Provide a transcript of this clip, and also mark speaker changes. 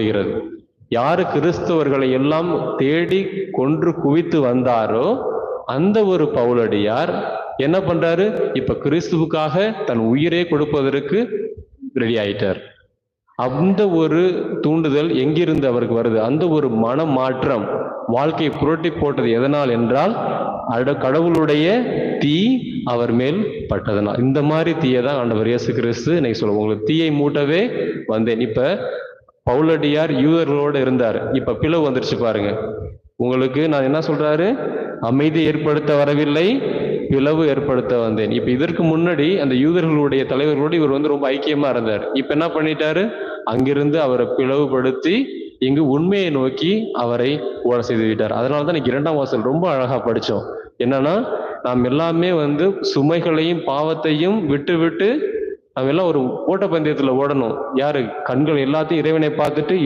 Speaker 1: செய்கிறது. யாரு கிறிஸ்தவர்களை எல்லாம் தேடி கொன்று குவித்து வந்தாரோ அந்த ஒரு பவுலடியார் என்ன பண்றாரு? இப்ப கிறிஸ்துவுக்காக தன் உயிரே கொடுப்பதற்கு ரெடி ஆயிட்டார். அந்த ஒரு தூண்டுதல் எங்கிருந்து அவருக்கு வருது? அந்த ஒரு மன மாற்றம் வாழ்க்கையை புரட்டி போட்டது எதனால் என்றால் அட கடவுளுடைய தீ அவர் மேல் பட்டதனால். இந்த மாதிரி தீயை தான் ஆண்டவர் இயேசு கிறிஸ்து இன்னைக்கு சொல்லுவோம் உங்களுக்கு தீயை மூட்டவே வந்தேன். இப்ப பவுலடியார் யூதர்களோடு இருந்தார். இப்போ பிளவு வந்துருச்சு பாருங்க. உங்களுக்கு நான் என்ன சொல்றாரு? அமைதி ஏற்படுத்த வரவில்லை பிளவு ஏற்படுத்த வந்தேன். இப்போ இதற்கு முன்னாடி அந்த யூதர்களுடைய தலைவர்களோடு இவர் வந்து ரொம்ப ஐக்கியமா இருந்தார். இப்போ என்ன பண்ணிட்டாரு? அங்கிருந்து அவரை பிளவுபடுத்தி இங்கு உண்மையை நோக்கி அவரை ஓட செய்து விட்டார். அதனால தான் இன்னைக்கு இரண்டாம் வாசல் ரொம்ப அழகா படித்தோம் என்னன்னா நாம் எல்லாமே வந்து சுமைகளையும் பாவத்தையும் விட்டு விட்டு அவெல்லாம் எல்லாம் ஒரு ஓட்டப்பந்தயத்துல ஓடணும். யாரு? கண்கள் எல்லாத்தையும் இறைவனை பார்த்துட்டு